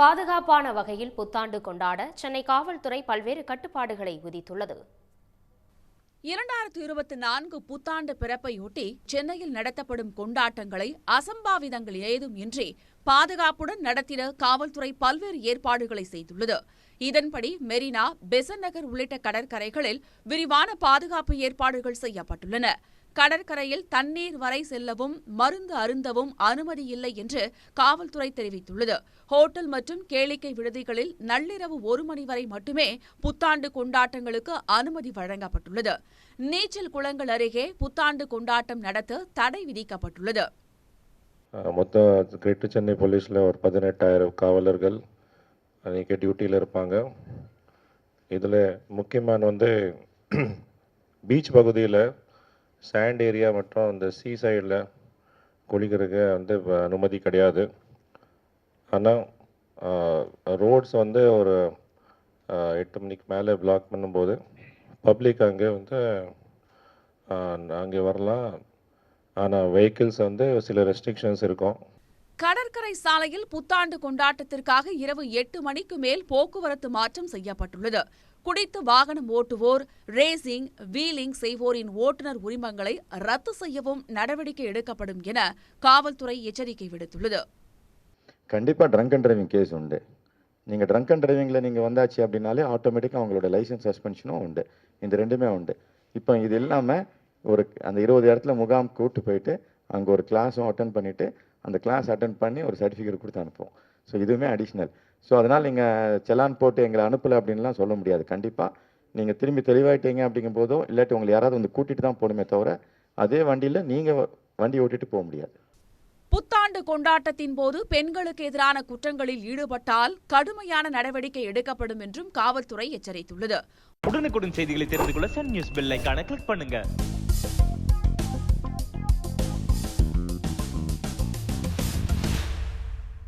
பாதுகாப்பான வகையில் புத்தாண்டு கொண்டாட சென்னை காவல்துறை பல்வேறு கட்டுப்பாடுகளை விதித்துள்ளது. இரண்டாயிரத்து இருபத்தி நான்கு புத்தாண்டு பிறப்பையொட்டி சென்னையில் நடத்தப்படும் கொண்டாட்டங்களை அசம்பாவிதங்கள் ஏதும் இன்றி பாதுகாப்புடன் நடத்திட காவல்துறை பல்வேறு ஏற்பாடுகளை செய்துள்ளது. இதன்படி மெரினா பெசன் நகர் உள்ளிட்ட கடற்கரைகளில் விரிவான பாதுகாப்பு ஏற்பாடுகள் செய்யப்பட்டுள்ளன. கடற்கரையில் தண்ணீர் வரை செல்லவும் மருந்து அருந்தவும் அனுமதி இல்லை என்று காவல்துறை தெரிவித்துள்ளது. ஹோட்டல் மற்றும் கேளிக்கை விடுதிகளில் நள்ளிரவு ஒரு மணி வரை மட்டுமே புத்தாண்டு கொண்டாட்டங்களுக்கு அனுமதி வழங்கப்பட்டுள்ளது. நீச்சல் குளங்கள் அருகே புத்தாண்டு கொண்டாட்டம் நடத்த தடை விதிக்கப்பட்டுள்ளது. மொத்தம் கிரேட்டு சென்னை போலீஸில் ஒரு பதினெட்டாயிரம் காவலர்கள் அன்றைக்கி டியூட்டியில் இருப்பாங்க. இதில் முக்கியமான வந்து பீச் பகுதியில் சேண்ட் ஏரியா மற்றும் அந்த சீ சைடில் குளிக்கிறதுக்கு வந்து இப்ப அனுமதி கிடையாது. ஆனால் ரோட்ஸ் வந்து ஒரு எட்டு மணிக்கு மேலே பிளாக் பண்ணும்போது பப்ளிக் அங்கே வந்து அங்கே வரலாம். ஆனால் வெஹிக்கிள்ஸ் வந்து சில ரெஸ்ட்ரிக்ஷன்ஸ் இருக்கும். கடற்கரை சாலையில் புத்தாண்டு கொண்டாட்டத்திற்காக இரவு எட்டு மணிக்கு மேல் போக்குவரத்து மாற்றம் செய்யப்பட்டுள்ளது. குடித்து வாகனம் ஓட்டுவோர் ரேசிங் வீலிங் செய்வோரின் ஓட்டுநர் உரிமங்களை ரத்து செய்யவும் நடவடிக்கை எடுக்கப்படும் என காவல்துறை எச்சரிக்கை விடுத்துள்ளது. கண்டிப்பாக ட்ரங்க் அண்ட் டிரைவிங் கேஸ் உண்டு. நீங்கள் ட்ரங்க் அண்ட் டிரைவிங்கில் நீங்கள் வந்தாச்சு அப்படின்னாலே ஆட்டோமேட்டிக்காக அவங்களோட லைசன்ஸ் சஸ்பென்ஷனும் உண்டு. இந்த ரெண்டுமே உண்டு. இப்போ இது இல்லாமல் ஒரு அந்த இருபது இடத்துல முகாம் கூட்டு போயிட்டு அங்கே ஒரு கிளாஸும் அட்டன் பண்ணிவிட்டு அந்த கிளாஸ் அட்டன் பண்ணி ஒரு சர்டிஃபிகேட் கொடுத்து அனுப்புவோம். ஸோ இதுவுமே அடிஷ்னல் ஸோ அதனால் நீங்கள் செலான் போட்டு எங்களை அனுப்பலை அப்படின்லாம் சொல்ல முடியாது. கண்டிப்பாக நீங்கள் திரும்பி தெளிவாயிட்டீங்க அப்படிங்கும் போதோ இல்லாட்டி உங்களை யாராவது வந்து கூட்டிகிட்டு தான் போகணுமே தவிர அதே வண்டியில் நீங்கள் வண்டி ஓட்டிட்டு போக முடியாது. புத்தாண்டு கொண்டாட்டத்தின் போது பெண்களுக்கு எதிரான குற்றங்களில் ஈடுபட்டால் கடுமையான நடவடிக்கை எடுக்கப்படும் என்றும் காவல்துறை எச்சரித்துள்ளது. உடனுக்குடன் செய்திகளை தெரிந்து கொள்ள சன் நியூஸ் பெல் ஐகானை கிளிக் பண்ணுங்க.